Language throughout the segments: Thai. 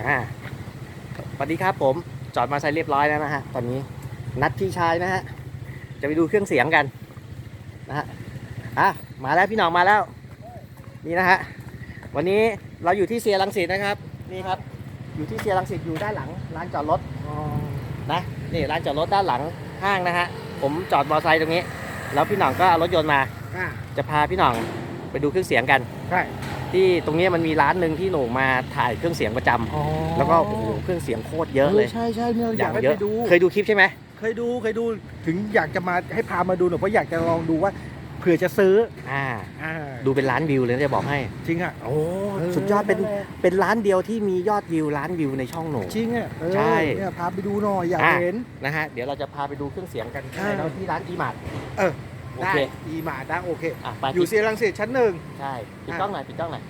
อ่าสวัสดีครับผมจอดมาใช้เรียบร้อยแล้วนะฮะตอนนี้นัดพี่ชายนะฮะจะไปดูเครื่องเสียงกันนะฮะอะมาแล้วพี่หน้องมาแล้ว นี่นะฮะวันนี้เราอยู่ที่เซียรังสิตนะครับนี่ครับ อยู่ที่เซียรังสิตอยู่ด้านหลังร้านจอดรถนะนี่ร้านจอดรถด้านหลังห้างนะฮะผมจอดมอเตอร์ไซค์ตรงนี้ แล้วพี่หน้องก็เอารถยนต์มาอ่าจะพาพี่หน้องไปดูเครื่องเสียงกันใช่ ที่ตรงนี้มันมีร้านหนึ่งที่หนูมาถ่ายเครื่องเสียงประจำแล้วก็โอ้โหเครื่องเสียงโคตรเยอะเลย ใช่ใช่เนี่ยอยากกอายให้เยไปอะ ดู เคยดูคลิปใช่ไหม เคยดูเคยดูถึงอยากจะมาให้พามาดูหน่อยเพราะอยากจะลองดูว่าเผื่อจะซื้ออ่า อ่าดูเป็นล้านวิวเลยนะจะบอกให้ จริงอะโอ้สุดยอดเป็น เป็นร้านเดียวที่มียอดวิวล้านวิวในช่องหนูจริงอะเออใช่เนี่ยพาไปดูหน่อยอยากอะ เห็น นะฮะ เดี๋ยวเราจะพาไปดูเครื่องเสียงกันอ่าเราที่ร้านอีมาร์ทเออ โอได้เค อีหมาได้โอเค อะไปอยู่เซียรังสิตชั้นหนึ่งใช่ปิดกล้องหน่อยปิดกล้องหน่อย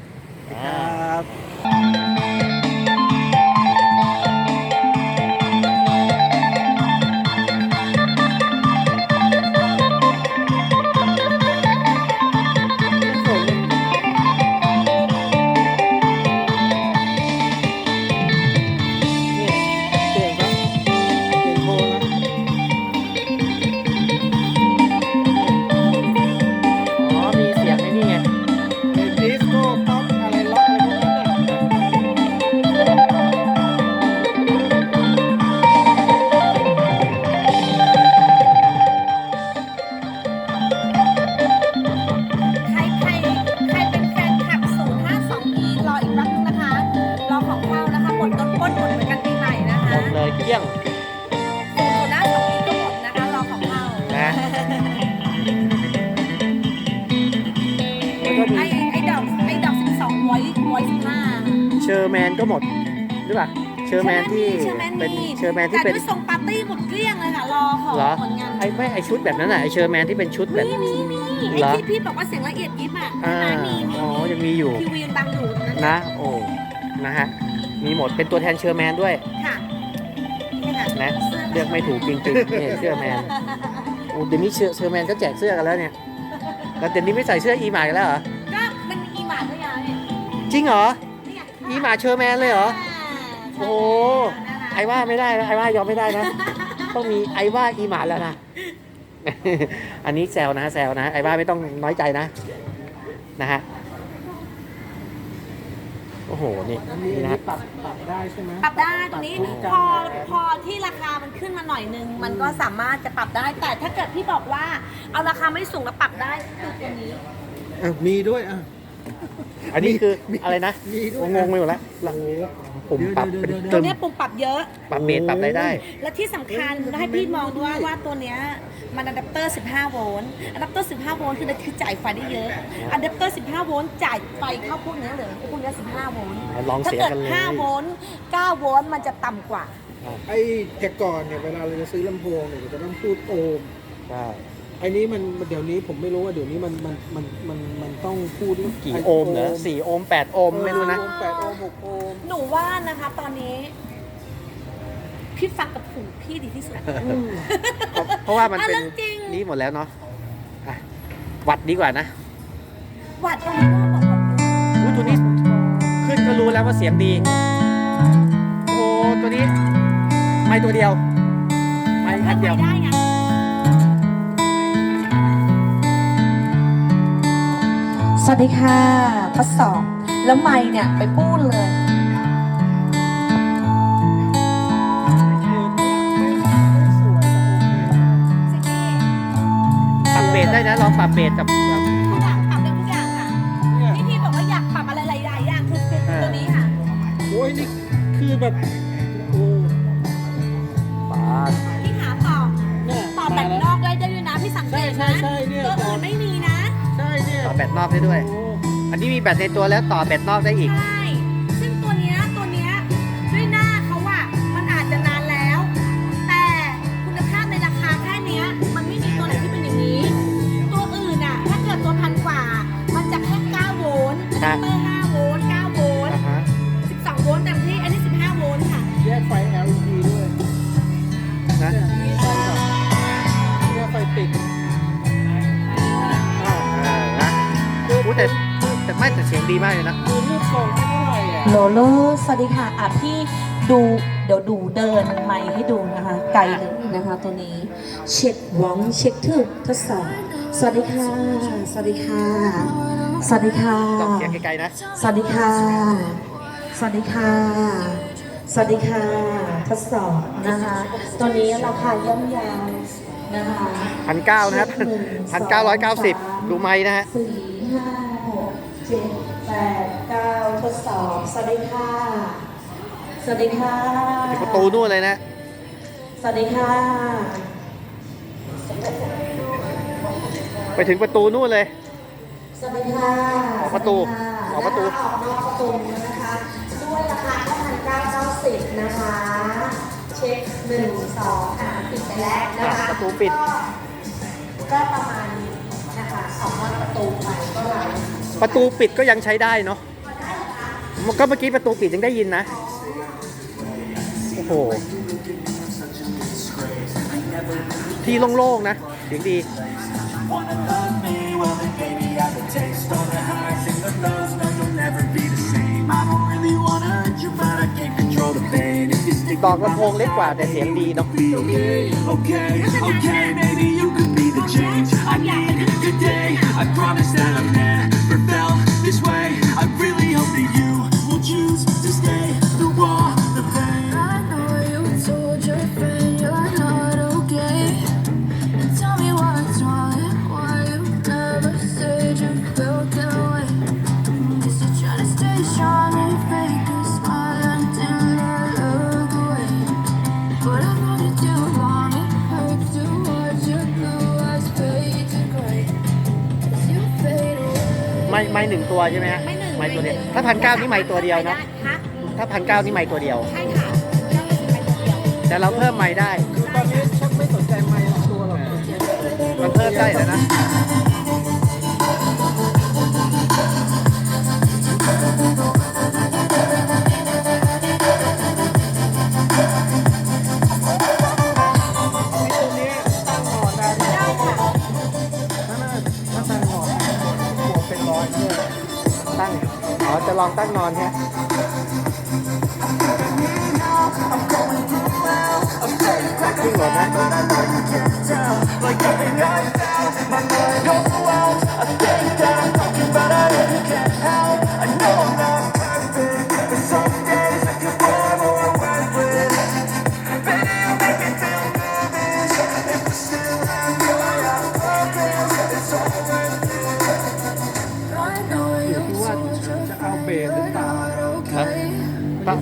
คอ่ารับ ก็หมดหรือเปล่าเชอร์แมนที่เชอร์แมนเป็นมีเชอร์แมนที่เป็นแต่ด้วยทรงปาร์ตี้หมดเกลี้ยงเลยค่ะรอของเหรอผลงานไอ้ไม่ไอชุดแบบนั้นน่ะไอเชอร์แมนที่เป็นชุดแบบ มีมีมีไอ้เหรอ ที่พี่บอกว่าเสียงละเอียดยิบอะอ่าใช่ไหมมีมีอ๋อยังมีอยู่ทีวียังดังอยู่นั่นนะโอ้นะฮะมีหมดเป็นตัวแทนเชอร์แมนด้วยค่ะนี่ค่ะนะเลือกไม่ถูกจริงๆนี่เสื้อแมนโอ้เดี๋ยวนี้เชอร์เชอร์แมนก็แจกเสื้อกันแล้วเนี่ยแล้วเดี๋ยวนี้ไม่ใส่เสื้ออีหมากันแล้วเหรอก็มันมีอีหมาด้วยไงเนี่ยจริงเหรอ นี่ไงอีหมาเชอร์แมนเลยเหรอใช่โอ้โหไอว่าไม่ได้นะไอว่ายอมไม่ได้นะ ต้องมีไอว่าอีหมาแล้วนะ อันนี้แซวนะแซวนะ ไอว่าไม่ต้องน้อยใจนะ นะฮะ โอ้โห นี่อันนี้นี่อันนะนี้ฮะปรับปรับได้ใช่ไหมปรับได้ตรงนี้ปรับทุกพอจานได้พอที่ราคามันขึ้นมาหน่อยนึง มันก็สามารถจะปรับได้ แต่ถ้าเกิดพี่บอกว่า เอาราคาไม่สูงแล้วปรับได้คือตัวนี้ อะมีด้วยอะ อันนี้คืออะไรนะมีด้วยงงๆไปหมดแล้วโอ้โหปุ่มปรับเป็นเดี๋ยวๆๆๆตัตึวมเนี้ยปุ่มปรับเยอะ ปรับเบสปรับอะไรได้ และที่สำคัญให้พี่มองด้วยว่าตัวเนี้ยมันอะแดปเตอร์ 15 โวลต์อะแดปเตอร์ 15 โวลต์คือคือจ่ายไฟได้เยอะอะแดปเตอร์ 15 โวลต์จ่ายไฟเข้าพวกเนี้ยเลยพวกเนี้ย15 โวลต์ลองถ้าเสียเกิด กันเลย 5 โวลต์ 9 โวลต์มันจะต่ำกว่า ไอ้แต่ก่อนเนี่ยเวลาเราจะซื้อลำโพงเนี่ยเราจะต้องพูดโอห์มใช่ ไอ้นี้มันเดี๋ยวนี้ผมไม่รู้ว่าเดี๋ยวนี้มันมันมันมันมันต้องพูดกี่ไโอห์มเหรอสี่โอห์มแปดโอห์มไม่รู้นะโอห์แปดโอห์มหกโอห์มหนูว่านะคะตอนนี้พี่ฟังกับหูพี่ดีที่สุด เพราะเพราะว่ามันอะเป็นเรื่องจริงนี่หมดแล้วเนาะอะวัดดีกว่านะวัดตรงนี้ก็บอกว่าอู้ตัวนี้ขึ้นก็รู้แล้วว่าเสียงดี โอ้ตัวนี้ ไม่ตัวเดียว ไม่เพิ่อัมนไปเดียว วัสดีค่ะทดสอบแล้วไมค์เนี่ยไปพูดเลย ปรับเบสได้นะลองปรับเบสกับทุกอย่างปรับได้ทุกอย่างค่ะที่พี่บอกว่าอยากปรับอะไรหลายๆอย่างคือคือตัวนี้ค่ะ โอ้ยนี่คือแบบ เนี่ยต่อแบตนอกได้ด้วยโอ้อันนี้มีแบตในตัวแล้วต่อแบตนอกได้อีก ใช่ ดีมากเลยนะคือรูปทรงไม่เท่าไหร่อะโลโลสวัสดีค่ะอะพี่ดูเดี๋ยวดูเดินไมค์ให้ดูนะคะ ไกลเลยนะคะ ตัวนี้เช็ควองเช็คถึกทดสอบสวัสดีค่ะ สวัสดีค่ะ สวัสดีค่ะลองเสียงไกลๆนะ สวัสดีค่ะ สวัสดีค่ะ สวัสดีค่ะทดสอบนะคะ ตัวนี้ราคาย่อมเยาวนะคะพันเก้านะครับหงพันเก้าร้อยเก้าสิบดูไม้นะฮะสี่ห้าหกเจ็ด แปดเก้าทดสอบ สวัสดีค่ะ สวัสดีค่ะถึงประตูนู่นเลยนะ สวัสดีค่ะ ไปถึงประตูนู่นเลย สวัสดีค่ะออกประตูสวัสดีค่ออกประตูและออกนอกประตูนะคะ ด้วยราคา9,990นะคะ เช็คหนึ่งสองอะปิดไปแล้วนะอะคะประตูปิด ก็ก็ประมาณนี้นะคะสองวันประตูไปก็ไหล ประตูปิดก็ยังใช้ได้เนาะก็เมื่อกี้ประตูปิดยังได้ยินนะ โอ้โห ที่โล่งๆนะเสียงดี ดอกระโพงเล็กกว่าแต่เสียงดีเนาะ ไม้ไม้หนึ่งตัวใช่ไหมฮะไม่หนึ่งไม้ตัวเดียวถ้าพันเก้านี่ไม้ตัวเดียวนะฮะถ้าพันเก้านี่ไม้ตัวเดียว ใช่ค่ะเจ้าหน้าที่ไปตัวเดียวแต่เราเพิ่มไม้ได้คือตอนนี้ชักไม่สนใจไมค์หรอกตัวหรอกมันเพิ่มได้แล้วนะ ลองตั้งนอนใช่ไหมขึ้นรถนะ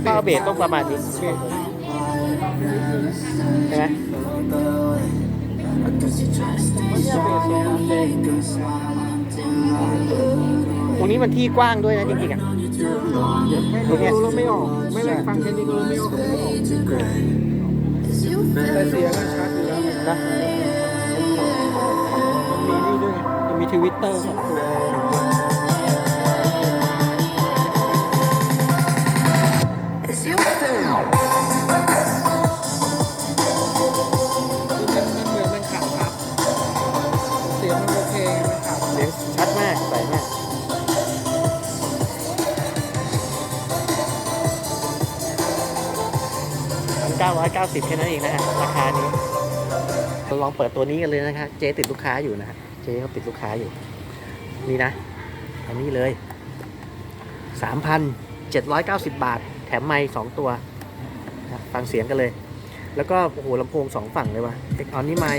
เป้าเป้าเบสต้องประมาณนี้ใช่ไหมตรงนี้มันที่กว้างด้วยนะจริงๆอะแค่นี้ก็รู้ไม่ออก ไม่ได้ฟังแค่นี้ก็รู้ไม่ออกแต่เสียงมันชัดอยู่แล้วนะมีนี่ด้วยมีทวิตเตอร์สองตัว 190แค่นั้นเองนะฮะราคานี้ลองเปิดตัวนี้กันเลยนะครับเจ๊ติดลูกค้าอยู่นะฮะเจ๊เขาติดลูกค้าอยู่ นี่นะ อันนี้เลย 3,790 บาท แถมไม้สองตัว ฟังเสียงกันเลย แล้วก็โอ้โหลำโพงสองฝั่งเลยวะ่ะ เอ็กออนนี่ไม้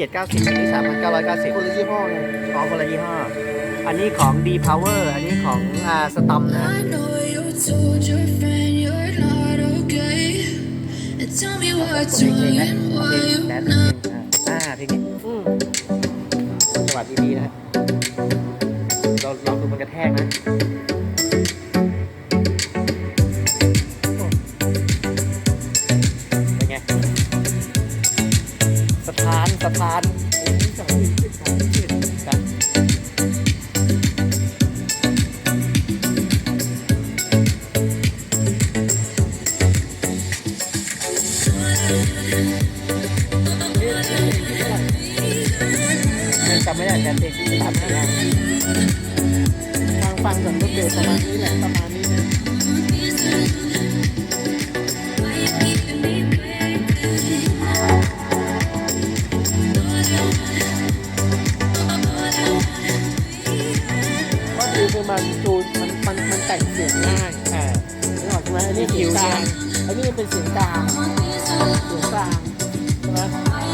790อันนี้3,990คนละยี่ห้อไงของคนละยี่ห้ออันนี้ของ D Power อันนี้ของอ่าสตอมนะเพลงนี้นะเพลงแดนซ์อ่าเพลงนี้จังหวดีๆนะเราลองดูมันกระแทกนะำไม่ได้แต่เพลงสามห้าฟังฟังแบบรถเบสประมาณนี้แหละประมาณนี้ก็คือคือมันจูนมันมันมันแต่งเสียงง่ายอ่านึกออกใช่ไหมอันนี้เสียงกลางอันนี้เป็นเสียงกลางเสียงกลางใช่ไหม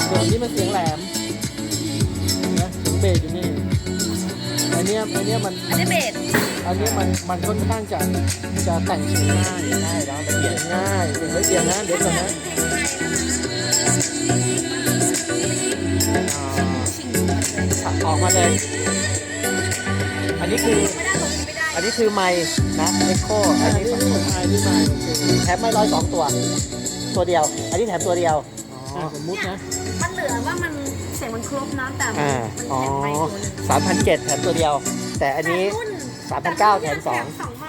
ส่วนนี้มันเสียงแหลม เสียงเบสอยู่นี่อันเนี้ยอันเนี้ยมันอันนี้เบสอันนี้มันมันค่อนข้างจะจะแต่งเสียงง่ายได้แล้วละเอียดง่ายเสียงละเอียดนะเดี๋ยวก่อนนะอ่าออกมาเลย อันนี้คือไม่ได้ลงไม่ได้อันนี้คือไมค์นะเอ็กโคอัอันนนี้นี้มันคนไทยที่มาโอเคแถมไม่ร้อยสองตัว ตัวเดียว อันนี้แถมตัวเดียวอ่าสมมุตินะ มันเหลือว่ามัน เสียงมันครบนะแต่มันอ่ามันอ๋อแถมไปตัวหนึงสามพันเจ็ดแถมตัวเดียว แต่อันนี้ แต่รุ่น3,900แถมสอง สองใบ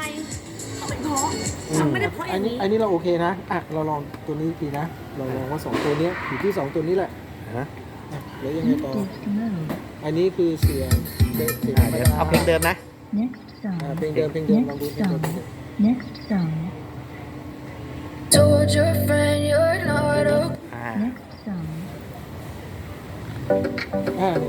เขาเป็นเพราะอืมไม่ได้เพราะออันย่างนี้นี้อันนี้เราโอเคนะอะเราลองตัวนี้ดีนะ เราลองว่าสองตัวเนี้ยอยู่ที่สองตัวนี้แหละฮะ อะแล้วยังไงต่อ อันนี้คือเสียงเบสเสียงอ่าเดี๋ยวเอาเพลงเดิมนะ Next อ่า song. เพลงเดิมเพลงเดิมลองดูเพลงเดิมเพลงเดิม Next song. told your friend you're not okay. อ่า Next song. อ่าน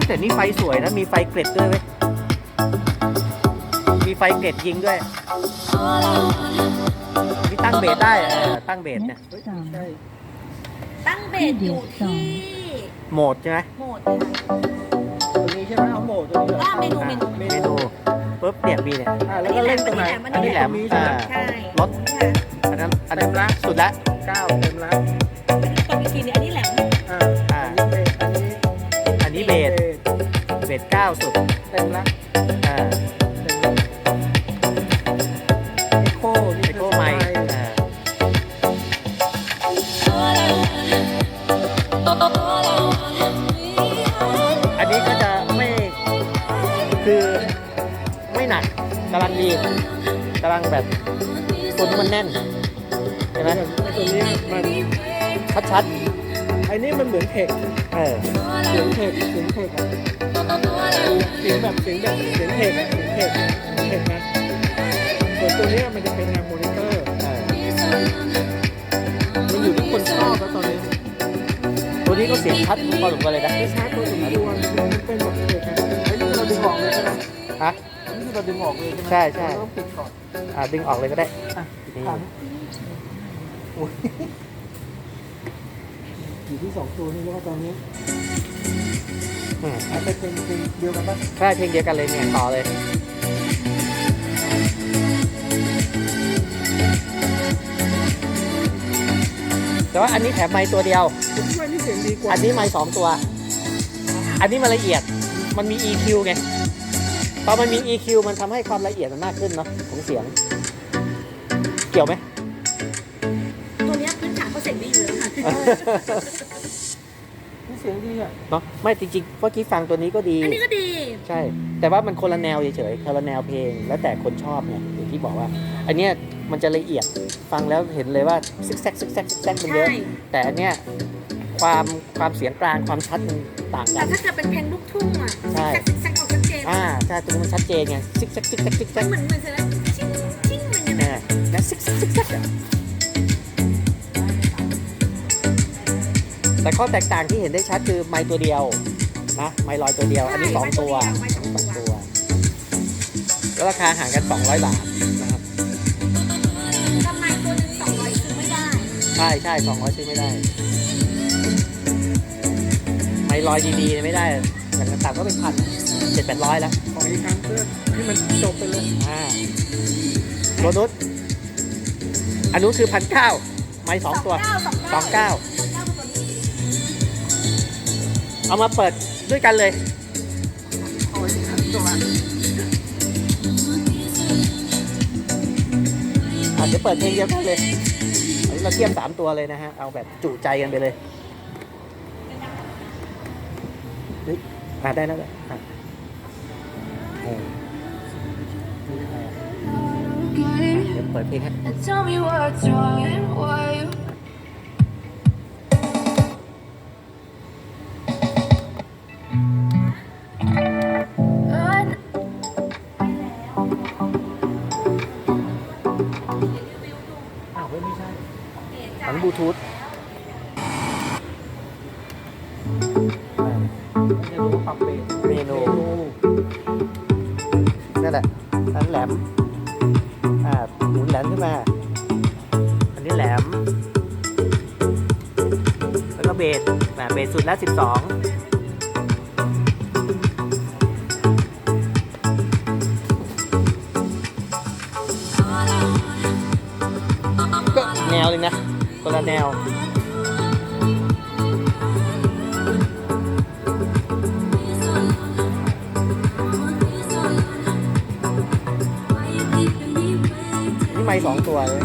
ี่แต่นี่ไฟสวยนะ มีไฟเกล็ดด้วยเว้ย มีไฟเกล็ดยิงด้วยมีตั้งเบสได้เออตั้งเบสเนี่ย Next song. ใช่ ตั้ง เบสอยู่ที่โหมดใช่ไหมโหมดตัวนี้ใช่ไหมเอาโหมดตัวนี้เหรออ่าเมนูเมนูเมนูปุ๊บเนี่ยมีเนี่ย อ่าแล้วก็เล่นตรงไหนอันนี้แหลมตรงนี้ใช่อ่าไหมใช่รถอันนั้นอันนั้นสุดละเก้าเต็มแล้วตรงอีกทีนึงอันนี้แหลมอ่าอ่าอันนี้เบสอันนี้อันนี้เบสเบสเก้าสุด กกำลังดีกำลังแบบตัวนี้มันแน่นใช่ไหมไอ้ตัวเนี้ยมันชัดชัดไอ้นี่มันเหมือนเทคๆเออเสียงเทคเสียงเทคอะเสียงแบบเสียงแบบเสียงเทคอะเสียงเทคเทคนะส่วนตัวเนี้ยมันจะเป็นทางมอนิเตอร์เออมันอยู่ที่คนชอบแล้วตอนนี้ ตัวนี้ก็เสียงชัดพอสมควรเลยนะไม่ช้าตัวถึงดวงมันเป็นแบบเทคอะไอ้นี่เราดึงออกเลยใช่ไหมฮะอันนี่ คือเราดึงออกเลยใช่ไหมใช่ใช่ เราต้องปิดก่อนอ่าดึงออกเลยก็ได้ อะนี่ครั้งโอ้ยอยู่ที่สองตัวนี่แล้วก็ตอนนี้อืมอาจจะเป็นเพลงเดียวกันปะใช่เพลงเดียวกันเลยเนี่ยต่อเลย แต่ว่าอันนี้แถมไม้ตัวเดียว ผมคิดว่านี่เสียงดีกว่าอันนี้ไม้สองตัว อันนี้มันละเอียด มันมี EQ ไง พอมันมี EQ มันทำให้ความละเอียดมันมากขึ้นเนาะของเสียง เกี่ยวไหม ตัวเนี้ยพื้นฐานเขาเสียงดีอยู่แล้วค่ะนี่เสียงดีอะเนาะไม่จริงๆเมื่อกี้ฟังตัวนี้ก็ดี อันนี้ก็ดีใช่ แต่ว่ามันคนละแนวเฉยๆคนละแนวเพลง แล้วแต่คนชอบเนี่ยอย่างที่บอกว่า อันเนี้ยมันจะละเอียดฟังแล้วเห็นเลยว่าซิกแซกซิกแซกซิกแซกมันเยอะใช่แต่อันเนี้ยความความเสียงกลางความชัดมันต่างกัแต่นถ้าเกิดเป็นเพลงลูกทุ่งอะใช่ซิกแซกซิกแซกออกชัดเจน อ่าใช่ตรงนี้มันชัดเจนไงซิกซักซิกซักซิกซักเหมือนเหมือนเสร็จแล้ชิ้นชิ้นมันยังไงแล้วซิกซักซิกซักอะแต่ข้อแตกต่างที่เห็นได้ชัดคือไม้ตัวเดียวนะไม้ลอยตัวเดียว อันนี้สองตัวสองตัว แล้วราคาห่างกันสองร้อยบาทนะครับทำไมตัวนึงสองร้อยซื้อไม่ได้ ใช่ใช่สองร้อยซื้อไม่ได้ ไม้ลอยดีๆ ไม่ได้อย่างต่างก็เป็นพันนะ เจ็ดแปดร้อยแล้วขออีกครั้งเพื่อให้มันจบไปเลยอ่าตัวนุชอันนู้นคือพันเก้าไม้สองตัวสองเก้าสองเก้าสองเก้าตัวนี้เอามาเปิดด้วยกันเลยขออีกครั้งจบละอาจจะเปิดเพลงเดียวกันเลยอันนี้เราเทียบสามตัวเลยนะฮะ เอาแบบจุใจกันไปเลยเฮ้ยอ่าได้แล้วเลยอะ เออ Okay. เดี๋ยวเปิดเพลงให้ And tell me what's wrong and why you. I อ้าวเฮ้ยไม่ใช่อันนี้บลูทูธจะรู้ว่าปรับเปลี่ยนเมนู นั่นแหละอันแหลมอ่าหมุนแหลมขึ้นมา อันนี้แหลม แล้วก็เบสอ่าเบสสุดแล้ว12ก็แนวเลยนะคนละแนว สองตัวเลย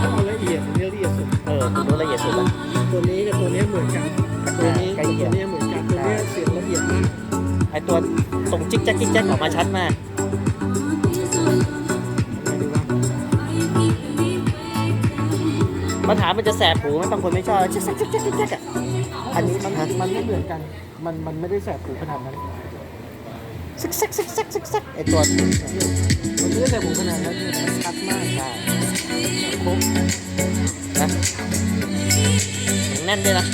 เอาละเอียดอันนี้ละเอียดสุดเออตัวละเอียดสุดละ ตัวนี้กับตัวนี้เหมือนกันตัวนี้ใกล้กับเคีตัยวงนี้เหมือนกันตัวนี้เสียงละเอียดมากไอตัวตรงจิ๊กแจ๊กจิ๊กแจ๊กออกมาชัดมากไงดีวะปัญหามันจะแสบหูไหมบางคนไม่ชอบจิ๊กแจ๊กจิ๊กแจ๊กจิ๊กแจ๊กอะอันนี้มันฮะมันไม่เหมือนกัน มันมันไม่ได้แสบหูขนาดนั้น ซิกซักซิกซักซิกซักไอตัวมันไม่ได้แต่ผมขนาดนั้นชัดมากใช่ครบนะเสียงแน่นด้วยนะ